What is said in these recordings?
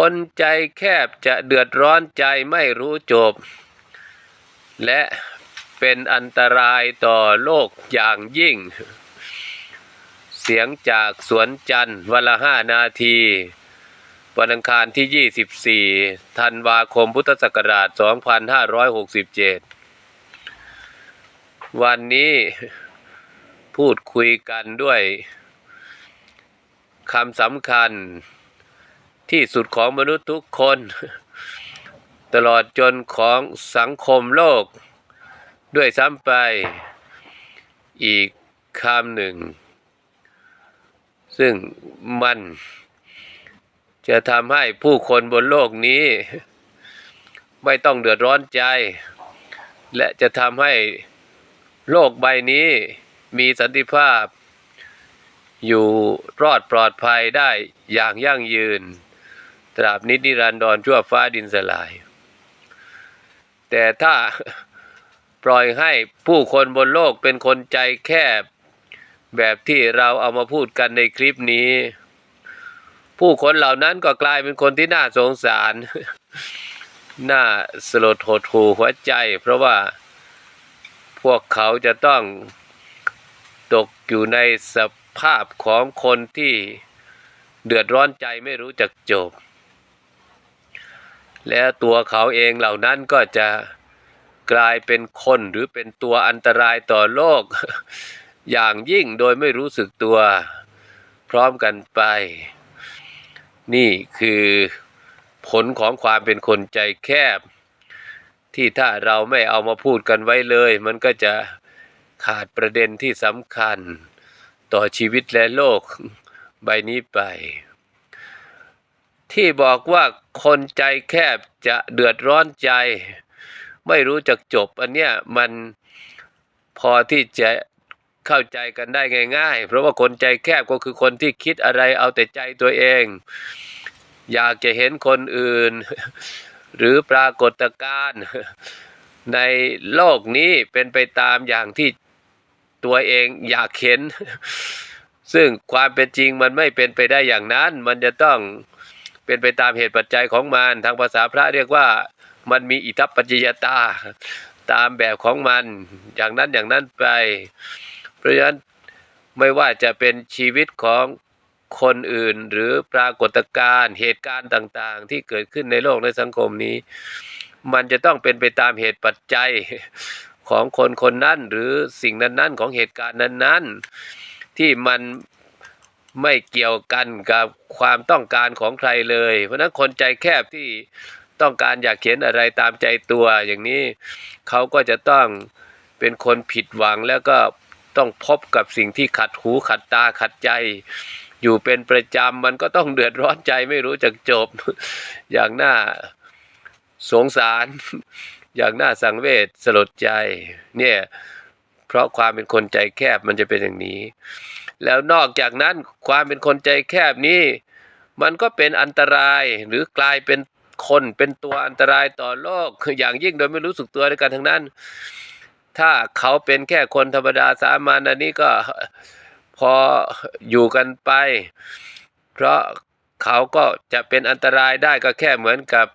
คนใจแคบจะเดือดร้อนใจไม่รู้จบ และเป็นอันตรายต่อโลกอย่างยิ่ง เสียงจากสวนจันทร์วันละห้านาที วันอังคารที่ 24 ธันวาคมพุทธศักราช 2567 วันนี้พูดคุยกันด้วยคำสำคัญ ที่สุดของมนุษย์ทุกคน ตลอดจนของสังคมโลก ด้วยซ้ำไปอีกคำหนึ่ง ซึ่งมันจะทำให้ผู้คนบนโลกนี้ ไม่ต้องเดือดร้อนใจ และจะทำให้โลกใบนี้มีสันติภาพ อยู่รอดปลอดภัยได้อย่างยั่งยืน ตราบนิดนิรันดรชั่วฟ้าดินสลาย แต่ถ้าปล่อยให้ผู้คนบนโลกเป็นคนใจแคบ แบบที่เราเอามาพูดกันในคลิปนี้ ผู้คนเหล่านั้นก็กลายเป็นคนที่น่าสงสาร น่าสลดหดหู่หัวใจ เพราะว่าพวกเขาจะต้องตกอยู่ในสภาพของคนที่เดือดร้อนใจไม่รู้จักจบ และตัวเขาเองเหล่านั้นก็จะกลายเป็นคนหรือเป็นตัวอันตรายต่อโลก อย่างยิ่งโดยไม่รู้สึกตัวพร้อมกันไป นี่คือผลของความเป็นคนใจแคบ ที่ถ้าเราไม่เอามาพูดกันไว้เลย มันก็จะขาดประเด็นที่สำคัญ ต่อชีวิตและโลกใบนี้ไป ที่บอกว่าคนใจแคบจะเดือดร้อนใจ ไม่รู้จักจบ อันเนี้ยมันพอที่จะเข้าใจกันได้ง่าย ๆ เพราะว่าคนใจแคบก็คือคนที่คิดอะไรเอาแต่ใจตัวเอง อยากจะเห็นคนอื่น หรือปรากฏการณ์ในโลกนี้เป็นไปตามอย่างที่ตัวเองอยากเห็น ซึ่งความเป็นจริงมันไม่เป็นไปได้อย่างนั้น มันจะต้อง เป็นไปตามเหตุปัจจัยของมัน ทางภาษาพระเรียกว่ามันมีอิทัปปัจจยตา ตามแบบของมัน อย่างนั้นอย่างนั้นไป เพราะฉะนั้นไม่ว่าจะเป็นชีวิตของคนอื่นหรือปรากฏการณ์ เหตุการณ์ต่างๆ ที่เกิดขึ้นในโลกในสังคมนี้ มันจะต้องเป็นไปตามเหตุปัจจัยของคนคนนั้นหรือสิ่งนั้นๆ ของเหตุการณ์นั้น ๆ ที่มัน ไม่เกี่ยวกันกับความต้องการของใครเลย เพราะนั้นคนใจแคบที่ต้องการอยากเขียนอะไรตามใจตัวอย่างนี้เขาก็จะต้องเป็นคนผิดหวังแล้วก็ต้องพบกับสิ่งที่ขัดหูขัดตาขัดใจ อยู่เป็นประจำมันก็ต้องเดือดร้อนใจไม่รู้จักจบ อย่างน่าสงสาร อย่างน่าสังเวชสลดใจ เนี่ย ราะความเป็นคนใจแคบมันจะเป็นอย่างนี้ แล้วนอกจากนั้นความเป็นคนใจแคบนี้ มันก็เป็นอันตรายหรือกลายเป็นคนเป็นตัวอันตรายต่อโลกอย่างยิ่งโดยไม่รู้สึกตัวด้วยกันทั้งนั้น ถ้าเขาเป็นแค่คนธรรมดาสามัญอันนี้ก็พออยู่กันไป เพราะเขาก็จะเป็นอันตรายได้ก็แค่เหมือนกับ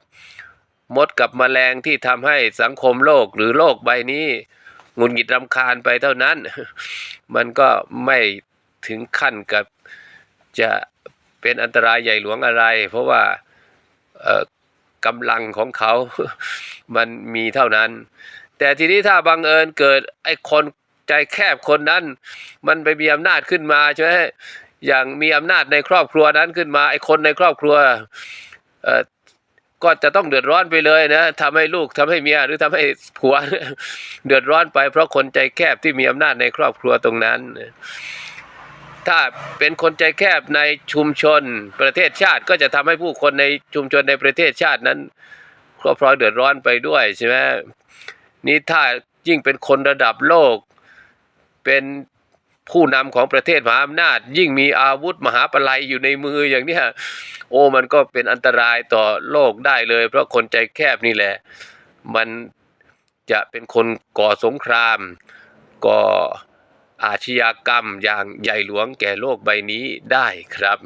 มดกับแมลงที่ทำให้สังคมโลกหรือโลกใบนี้ หงุดหงิดรำคาญไปเท่านั้น มันก็ไม่ถึงขั้นกับจะเป็นอันตรายใหญ่หลวงอะไร เพราะว่ากำลังของเขา มันมีเท่านั้น แต่ทีนี้ถ้าบังเอิญเกิดไอ้คนใจแคบคนนั้น มันไปมีอำนาจขึ้นมาใช่ไหมอย่างมีอำนาจในครอบครัวนั้นขึ้นมาไอ้คนในครอบครัว ก็จะต้องเดือดร้อนไปเลยนะทำให้ลูกทำให้เมียหรือทำให้ผัว เดือดร้อนไปเพราะคนใจแคบที่มีอำนาจในครอบครัวตรงนั้น ถ้าเป็นคนใจแคบในชุมชนประเทศชาติก็จะทำให้ผู้คนในชุมชนในประเทศชาตินั้นก็พลอยเดือดร้อนไปด้วยใช่ไหมนี่ถ้ายิ่งเป็นคนระดับโลก เป็น ผู้นำของประเทศมหาอำนาจ ยิ่งมีอาวุธมหาปลัยอยู่ในมืออย่างเนี้ยโอ้มันก็เป็นอันตรายต่อโลกได้เลย เพราะคนใจแคบนี่แหละ มันจะเป็นคนก่อสงคราม ก่ออาชญากรรมอย่างใหญ่หลวงแก่โลกใบนี้ได้ครับ